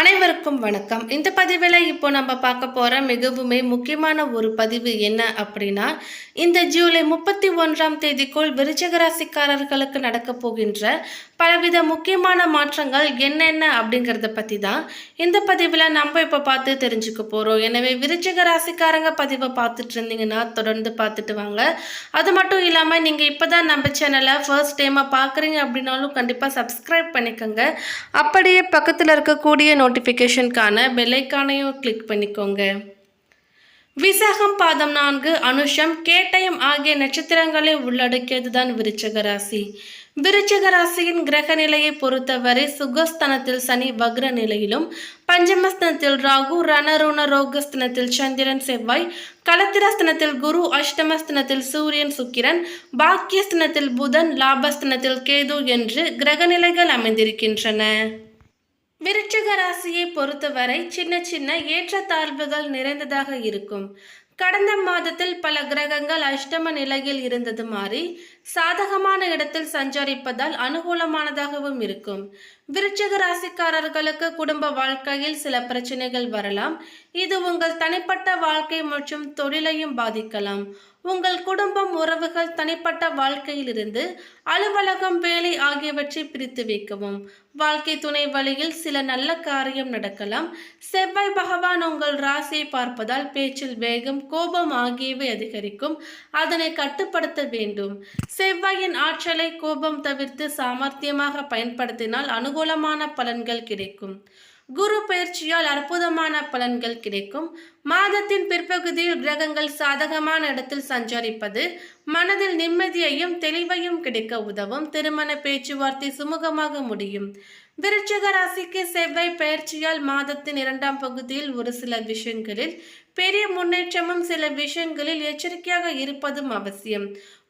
அனைவருக்கும் வணக்கம். இந்த பதிவில் இப்போ நம்ம பார்க்க போகிற மிகவுமே முக்கியமான ஒரு பதிவு என்ன அப்படின்னா இந்த ஜூலை முப்பத்தி ஒன்றாம் தேதிக்குள் விருச்சக ராசிக்காரர்களுக்கு நடக்க போகின்ற பலவித முக்கியமான மாற்றங்கள் என்னென்ன அப்படிங்கிறத பற்றி தான் இந்த பதிவில் நம்ம இப்போ பார்த்து தெரிஞ்சுக்க போகிறோம் எனவே விருச்சிக ராசிக்காரங்க பதிவை பார்த்துட்டு இருந்தீங்கன்னா தொடர்ந்து பார்த்துட்டு வாங்க. அது மட்டும் இல்லாமல் நீங்கள் இப்போ தான் நம்ம சேனலை ஃபர்ஸ்ட் டைமாக பார்க்குறீங்க அப்படின்னாலும் கண்டிப்பாக சப்ஸ்கிரைப் பண்ணிக்கோங்க. அப்படியே பக்கத்தில் இருக்கக்கூடிய நோட்டிஃபிகேஷனுக்கான பெல்லைக்கானையும் கிளிக் பண்ணிக்கோங்க. விசாகம் பாதம் நான்கு அனுஷம் கேட்டயம் ஆகிய நட்சத்திரங்களை உள்ளடக்கியதுதான் விருச்சக ராசி. விருச்சிக ராசியின் கிரக நிலையை பொறுத்தவரை சுகஸ்தனத்தில் சனி வக்ர நிலையிலும் பஞ்சமஸ்தனத்தில் ராகு ரணருண ரோகஸ்தனத்தில் சந்திரன் செவ்வாய் கலத்திரஸ்தனத்தில் குரு அஷ்டமஸ்தனத்தில் சூரியன் சுக்கிரன் பாக்கியஸ்தனத்தில் புதன் லாபஸ்தனத்தில் கேது என்று கிரகநிலைகள் அமைந்திருக்கின்றன. விருச்சிக ராசியை பொறுத்தவரை சின்ன சின்ன ஏற்றத்தாழ்வுகள் நிறைந்ததாக இருக்கும். கடந்த மாதத்தில் பல கிரகங்கள் அஷ்டம நிலையில் இருந்தது மாறி சாதகமான இடத்தில் சஞ்சரிப்பதால் அனுகூலமானதாகவும் இருக்கும். விருச்சிக ராசிக்காரர்களுக்கு குடும்ப வாழ்க்கையில் சில பிரச்சனைகள் வரலாம். இது உங்கள் தனிப்பட்ட வாழ்க்கை மற்றும் தொழிலையும் பாதிக்கலாம். உங்கள் குடும்பம் உறவுகள் தனிப்பட்ட வாழ்க்கையிலிருந்து அலுவலகம் வேலை ஆகியவற்றை பிரித்து வைக்கவும். வாழ்க்கை துணை வழியில் சில நல்ல காரியம் நடக்கலாம். செவ்வாய் பகவான் உங்கள் ராசியை பார்ப்பதால் பேச்சில் வேகம் கோபம் ஆகியவை அதிகரிக்கும். அதனை கட்டுப்படுத்த வேண்டும். செவ்வாயின் ஆற்றலை கோபம் தவிர்த்து சாமர்த்தியமாக பயன்படுத்தினால் அனுகூலமான பலன்கள் கிடைக்கும். குரு பயிற்சியால் அற்புதமான பலன்கள் கிடைக்கும். மாதத்தின் பிற்பகுதியில் கிரகங்கள் சாதகமான இடத்தில் சஞ்சரிப்பது மனதில் நிம்மதியையும் தெளிவையும் கிடைக்க உதவும் திருமண பேச்சுவார்த்தை சுமூகமாக முடியும். விருச்சிக ராசிக்கு செவ்வாய் பயிற்சியால் மாதத்தின் இரண்டாம் பகுதியில் ஒரு சில விஷயங்களில் பெரிய முன்னேற்றமும் சில விஷயங்களில் எச்சரிக்கையாக இருப்பதும் அவசியம்.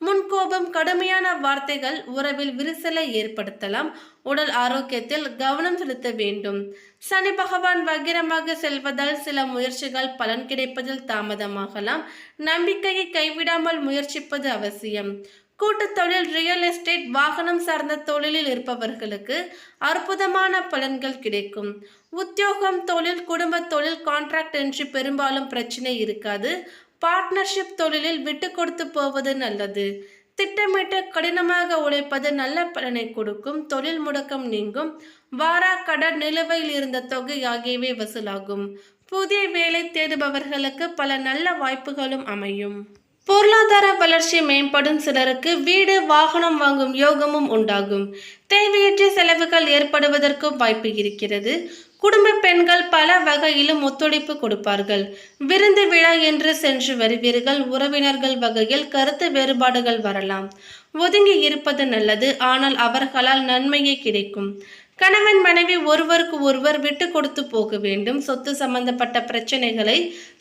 முன்கோபம் கடுமையான வார்த்தைகள் உறவில் விரிசலை ஏற்படுத்தலாம். உடல் ஆரோக்கியத்தில் கவனம் செலுத்த வேண்டும். சனி பகவான் வக்கிரமாக செல்வதால் சில முயற்சிகள் பலன் கிடைப்பதில் தாமதமாகலாம். நம்பிக்கையை கைவிடாமல் முயற்சிப்பது அவசியம். கூட்டுத் தொழில் ரியல் எஸ்டேட் வாகனம் சார்ந்த தொழிலில் இருப்பவர்களுக்கு அற்புதமான பலன்கள் கிடைக்கும். உத்தியோகம் தொழில் குடும்ப தொழில் கான்ட்ராக்ட் என்று பெரும்பாலும் பிரச்சனை இருக்காது. பார்ட்னர்ஷிப் தொழிலில் விட்டு கொடுத்து போவது நல்லது. திட்டமிட்டு கடினமாக உழைப்பது நல்ல பலனை கொடுக்கும். தொழில் முடக்கம் நீங்கும். வாரா கடன் நிலுவையில் இருந்த தொகை ஆகியவை வசூலாகும். புதிய வேலை தேடுபவர்களுக்கு பல நல்ல வாய்ப்புகளும் அமையும். பொருளாதார வளர்ச்சி மேம்படும் சிலருக்கு வீடு வாகனம் வாங்கும் யோகமும் உண்டாகும். தேவையற்ற செலவுகள் ஏற்படுவதற்கும் வாய்ப்பு இருக்கிறது. குடும்ப பெண்கள் பல வகையிலும் ஒத்துழைப்பு கொடுப்பார்கள். விருந்து விழா என்று சென்று வருவீர்கள். உறவினர்கள் வகையில் கருத்து வேறுபாடுகள் வரலாம். ஒதுங்கி இருப்பது நல்லது. ஆனால் அவர்களால் நன்மையே கிடைக்கும். கணவன் மனைவி ஒருவருக்கு ஒருவர் விட்டு கொடுத்து போக வேண்டும். சொத்து சம்பந்தப்பட்ட பிரச்சனைகளை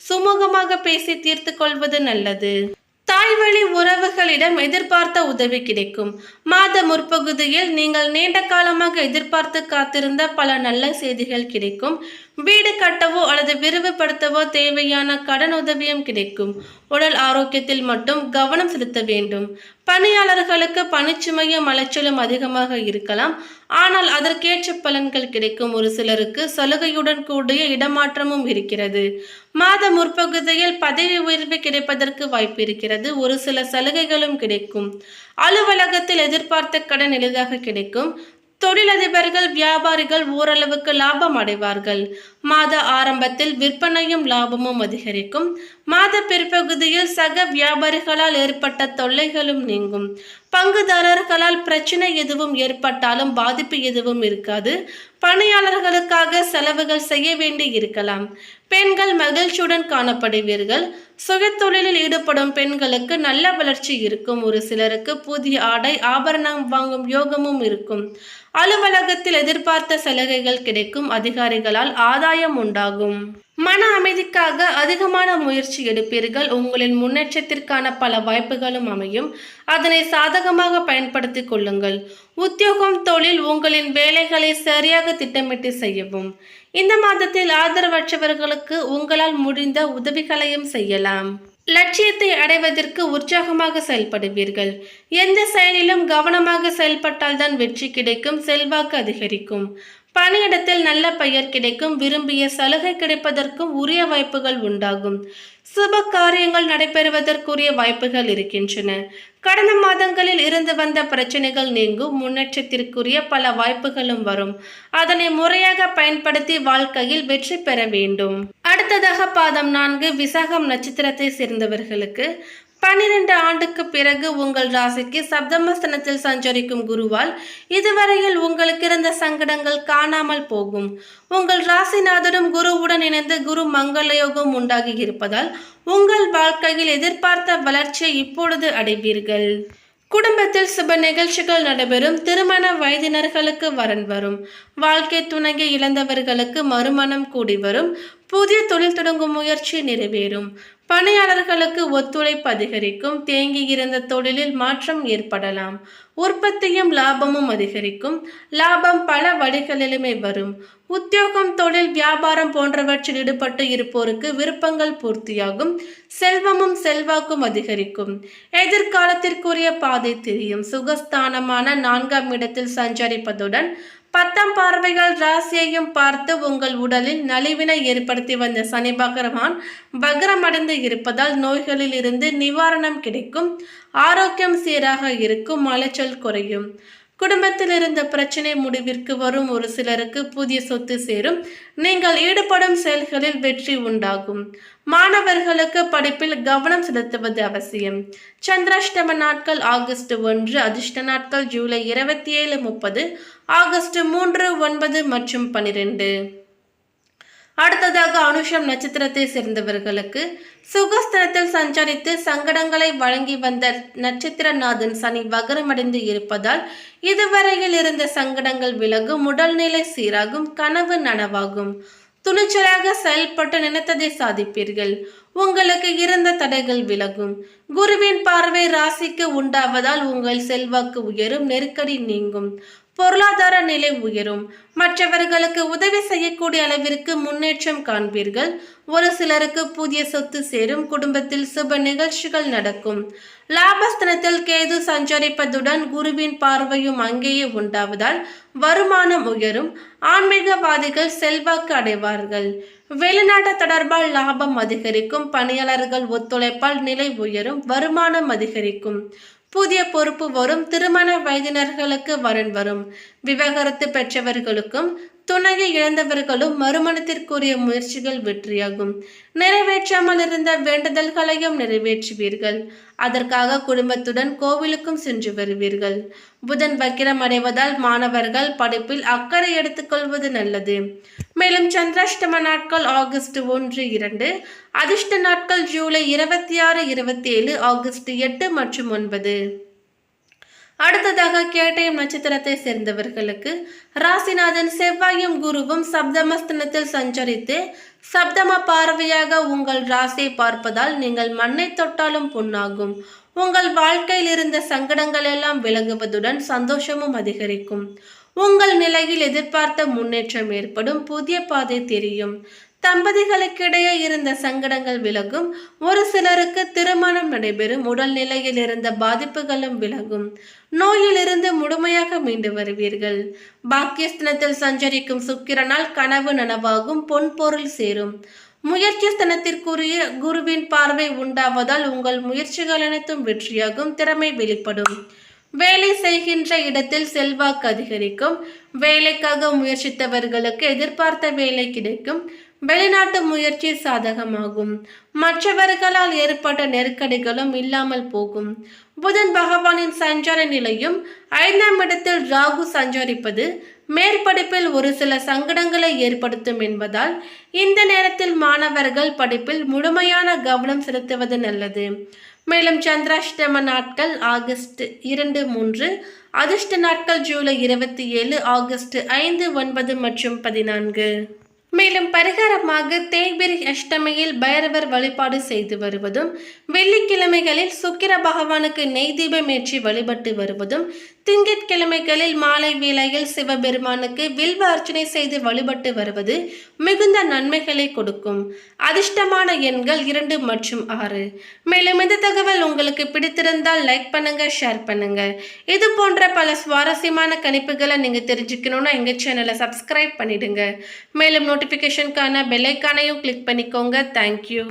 சுமூகமாக பேசி தீர்த்து கொள்வது நல்லது. தாய்வழி உறவுகளிடம் எதிர்பார்த்த உதவி கிடைக்கும். மாத முற்பகுதியில் நீங்கள் நீண்ட காலமாக எதிர்பார்த்து காத்திருந்த பல நல்ல செய்திகள் கிடைக்கும். வீடு கட்டவோ அல்லது விரிவுபடுத்தவோ தேவையான கடன் உதவியும் கிடைக்கும். உடல் ஆரோக்கியத்தில் மட்டும் கவனம் செலுத்த வேண்டும். பணியாளர்களுக்கு பணிச்சுமையும் அலைச்சலும் அதிகமாக இருக்கலாம். ஆனால் அதற்கேற்ற பலன்கள் கிடைக்கும் ஒரு சிலருக்கு சலுகையுடன் கூடிய இடமாற்றமும் இருக்கிறது. மாத முற்பகுதியில் பதவி உயர்வு கிடைப்பதற்கு வாய்ப்பு இருக்கிறது. ஒரு சில சலுகைகளும் கிடைக்கும். அலுவலகத்தில் எதிர்பார்த்த கடன் எளிதாக கிடைக்கும். தொழிலதிபர்கள் வியாபாரிகள் ஓரளவுக்கு லாபம் அடைவார்கள். மாத ஆரம்பத்தில் விற்பனையும் லாபமும் அதிகரிக்கும். மாத பிற்பகுதியில் சக வியாபாரிகளால் ஏற்பட்ட தொல்லைகளும் நீங்கும். பங்குதாரர்களால் பிரச்சனை எதுவும் ஏற்பட்டாலும் பாதிப்பு எதுவும் இருக்காது. பணியாளர்களுக்காக செலவுகள் செய்ய வேண்டி இருக்கலாம். பெண்கள் மகிழ்ச்சியுடன் காணப்படுவீர்கள். சுயத்தொழிலில் ஈடுபடும் பெண்களுக்கு நல்ல வளர்ச்சி இருக்கும். ஒரு சிலருக்கு புதிய ஆடை ஆபரணம் வாங்கும் யோகமும் இருக்கும். அலுவலகத்தில் எதிர்பார்த்த சலுகைகள் கிடைக்கும். அதிகாரிகளால் ஆதாயம் உண்டாகும். மன அமைதிக்காக அதிகமான முயற்சி எடுப்பீர்கள். உங்களின் முன்னேற்றத்திற்கான பல வாய்ப்புகளும் அமையும். அதனை சாதகமாக பயன்படுத்திக் கொள்ளுங்கள். உத்தியோகம் தொழில் உங்களின் வேலைகளை சரியாக திட்டமிட்டு செய்யவும். இந்த மாதத்தில் ஆதரவற்றவர்களுக்கு உங்களால் முடிந்த உதவிகளையும் செய்யலாம். லட்சியத்தை அடைவதற்கு உற்சாகமாக செயல்படுவீர்கள். எந்த செயலிலும் கவனமாக செயல்பட்டால்தான் வெற்றி கிடைக்கும் செல்வாக்கு அதிகரிக்கும். பணியிடத்தில் நல்ல பெயர் கிடைக்கும் விரும்பிய சலுகை கிடைப்பதற்கும் உரிய வாய்ப்புகள் உண்டாகும். சுப காரியங்கள் நடைபெறுவதற்குரிய வாய்ப்புகள் இருக்கின்றன. கடந்த மாதங்களில் இருந்து வந்த பிரச்சனைகள் நீங்கும் முன்னேற்றத்திற்குரிய பல வாய்ப்புகளும் வரும். அதனை முறையாக பயன்படுத்தி வாழ்க்கையில் வெற்றி பெற வேண்டும். அடுத்ததாக பாதம் நான்கு விசாகம் நட்சத்திரத்தை சேர்ந்தவர்களுக்கு பன்னிரண்டு ஆண்டுக்கு பிறகு உங்கள் ராசிக்கு சப்தமஸ்தனத்தில் சஞ்சரிக்கும் குருவால் இதுவரையில் உங்களுக்கு இருந்த சங்கடங்கள் காணாமல் போகும். உங்கள் ராசிநாதனும் குருவுடன் இணைந்து குரு மங்களயோகம் உண்டாகி இருப்பதால் உங்கள் வாழ்க்கையில் எதிர்பார்த்த வளர்ச்சியை இப்பொழுது அடைவீர்கள். குடும்பத்தில் சுப நிகழ்ச்சிகள் நடைபெறும். திருமண வயதினர்களுக்கு வரன் வரும். வாழ்க்கை துணையை இழந்தவர்களுக்கு மறுமணம் கூடி வரும். புதிய தொழில் தொடங்கும் முயற்சி நிறைவேறும். பணியாளர்களுக்கு ஒத்துழைப்பு அதிகரிக்கும் தேங்கி இருந்த தொழிலில் மாற்றம் ஏற்படலாம். உற்பத்தியும் லாபமும் அதிகரிக்கும். லாபம் பல வழிகளிலுமே வரும். உத்தியோகம் தொழில் வியாபாரம் போன்றவற்றில் ஈடுபட்டு இருப்போருக்கு விருப்பங்கள் பூர்த்தியாகும். செல்வமும் செல்வாக்கும் அதிகரிக்கும். எதிர்காலத்திற்குரிய பாதை தெரியும். சுகஸ்தானமான நான்காம் இடத்தில் சஞ்சரிப்பதுடன் பத்தாம் பார்வைகள் ராசியையும் பார்த்து உங்கள் உடலில் நலிவினை ஏற்படுத்தி வந்த சனி பகவான் பக்ரமடைந்து இருப்பதால் நோய்களில் இருந்து நிவாரணம் கிடைக்கும். ஆரோக்கியம் சீராக இருக்கும். அலைச்சல் குறையும். குடும்பத்தில் இருந்த பிரச்சனை முடிவிற்கு வரும் ஒரு சிலருக்கு புதிய சொத்து சேரும். நீங்கள் ஈடுபடும் செயல்களில் வெற்றி உண்டாகும். மாணவர்களுக்கு படிப்பில் கவனம் செலுத்துவது அவசியம். சந்திராஷ்டம நாட்கள் ஆகஸ்ட் ஒன்று அதிர்ஷ்ட நாட்கள் ஜூலை இருபத்தி ஏழு முப்பது ஆகஸ்ட் மூன்று ஒன்பது மற்றும் பனிரெண்டு. அடுத்ததாக அனுஷம் நட்சத்திரத்தை சேர்ந்தவர்களுக்கு சுகஸ்தலத்தில் சஞ்சரித்து சங்கடங்களை வழங்கி வந்த நட்சத்திரநாதன் சனி வகரமடைந்து இருப்பதால் இதுவரையில் இருந்த சங்கடங்கள் விலகும் உடல்நிலை சீராகும் கனவு நனவாகும். துணிச்சலாக செயல்பட்டு நினைத்ததை சாதிப்பீர்கள். உங்களுக்கு இருந்த தடைகள் விலகும். குருவின் பார்வை ராசிக்கு உண்டாவதால் உங்கள் செல்வாக்கு உயரும் நெருக்கடி நீங்கும். பொருளாதார நிலை உயரும். மற்றவர்களுக்கு உதவி செய்யக்கூடிய அளவிற்கு முன்னேற்றம் காண்பீர்கள். ஒரு சிலருக்கு புதிய சொத்து சேரும். குடும்பத்தில் சுப நிகழ்ச்சிகள் நடக்கும். லாபஸ்தனத்தில் கேது சஞ்சரிப்பதுடன் குருவின் பார்வையும் அங்கேயே உண்டாவதால் வருமானம் உயரும். ஆன்மீகவாதிகள் செல்வாக்கு அடைவார்கள். வெளிநாட்டு தொடர்பால் லாபம் அதிகரிக்கும். பணியாளர்கள் ஒத்துழைப்பால் நிலை உயரும். வருமானம் அதிகரிக்கும். புதிய பொறுப்பு வரும் திருமண வயதினர்களுக்கு வரன் வரும். விவகாரத்து பெற்றவர்களுக்கும் துணையை இழந்தவர்களும் மறுமணத்திற்குரிய முயற்சிகள் வெற்றியாகும். நிறைவேற்றாமல் இருந்த வேண்டுதல்களையும் நிறைவேற்றுவீர்கள். அதற்காக குடும்பத்துடன் கோவிலுக்கும் சென்று வருவீர்கள். புதன் வக்கிரம் அடைவதால் மாணவர்கள் படிப்பில் அக்கறை எடுத்துக்கொள்வது நல்லது. மேலும் சந்திராஷ்டம நாட்கள் ஆகஸ்ட் ஒன்று இரண்டு அதிர்ஷ்ட நாட்கள் ஜூலை இருபத்தி ஆறு இருபத்தி ஏழு ஆகஸ்ட் எட்டு மற்றும் ஒன்பது. அடுத்ததாக கேட்டயம் நட்சத்திரத்தை சேர்ந்தவர்களுக்கு ராசிநாதன் செவ்வாயும் குருவும் சப்தமஸ்தனத்தில் சஞ்சரித்து சப்தம பார்வையாக உங்கள் ராசியை பார்ப்பதால் நீங்கள் மண்ணை தொட்டாலும் புண்ணாகும். உங்கள் வாழ்க்கையில் இருந்த சங்கடங்கள் எல்லாம் விலகுவதுடன் சந்தோஷமும் அதிகரிக்கும். உங்கள் நிலையில் எதிர்பார்த்த முன்னேற்றம் ஏற்படும் புதிய பாதை தெரியும். தம்பதிகளுக்கிடையே இருந்த சங்கடங்கள் விலகும் ஒரு சிலருக்கு திருமணம் நடைபெறும் உடல்நிலையில் இருந்த பாதிப்புகளும் விலகும். நோயிலிருந்து முழுமையாக மீண்டு வருவீர்கள். பாக்கியஸ்தனத்தில் சஞ்சரிக்கும் சுக்கிரனால் கனவு நனவாகும் பொன் பொருள் சேரும். முயற்சி ஸ்தனத்திற்குரிய குருவின் பார்வை உண்டாவதால் உங்கள் முயற்சிகள் அனைத்தும் வெற்றியாகும் திறமை வெளிப்படும். வேலை செய்கின்ற இடத்தில் செல்வாக்கு அதிகரிக்கும். வேலைக்காக முயற்சித்தவர்களுக்கு எதிர்பார்த்த வேலை கிடைக்கும். வெளிநாட்டு முயற்சி சாதகமாகும். மற்றவர்களால் ஏற்பட்ட நெருக்கடிகளும் இல்லாமல் போகும். புதன் பகவானின் சஞ்சார நிலையும் ஐந்தாம் இடத்தில் ராகு சஞ்சரிப்பது மேற்படிப்பில் ஒரு சில சங்கடங்களை ஏற்படுத்தும் என்பதால் இந்த நேரத்தில் மாணவர்கள் படிப்பில் முழுமையான கவனம் செலுத்துவது நல்லது. மேலும் சந்திராஷ்டம நாட்கள் ஆகஸ்ட் இரண்டு மூன்று அதிர்ஷ்ட நாட்கள் ஜூலை இருபத்தி ஏழு ஆகஸ்ட் ஐந்து ஒன்பது மற்றும் பதினான்கு. மேலும் பரிகாரமாக தேய்பிரி அஷ்டமியில் பைரவர் வழிபாடு செய்து வருவதும் வெள்ளிக்கிழமைகளில் சுக்கிர பகவானுக்கு நெய் தீபம் ஏற்றி வழிபட்டு வருவதும் திங்கட்கிழமைகளில் மாலை வேளையில் சிவபெருமானுக்கு வில்வ அர்ச்சனை செய்து வழிபட்டு வருவது மிகுந்த நன்மைகளை கொடுக்கும். அதிர்ஷ்டமான எண்கள் இரண்டு மற்றும் ஆறு. மேலும் இந்த தகவல் உங்களுக்கு பிடித்திருந்தால் லைக் பண்ணுங்க ஷேர் பண்ணுங்க. இது போன்ற பல சுவாரஸ்யமான கணிப்புகளை நீங்க தெரிஞ்சுக்கணும்னா எங்க சேனலை சப்ஸ்கிரைப் பண்ணிடுங்க. மேலும் நோட்டிஃபிகேஷனுக்கான பெல்லைக்கானையும் கிளிக் பண்ணிக்கோங்க தேங்க்யூ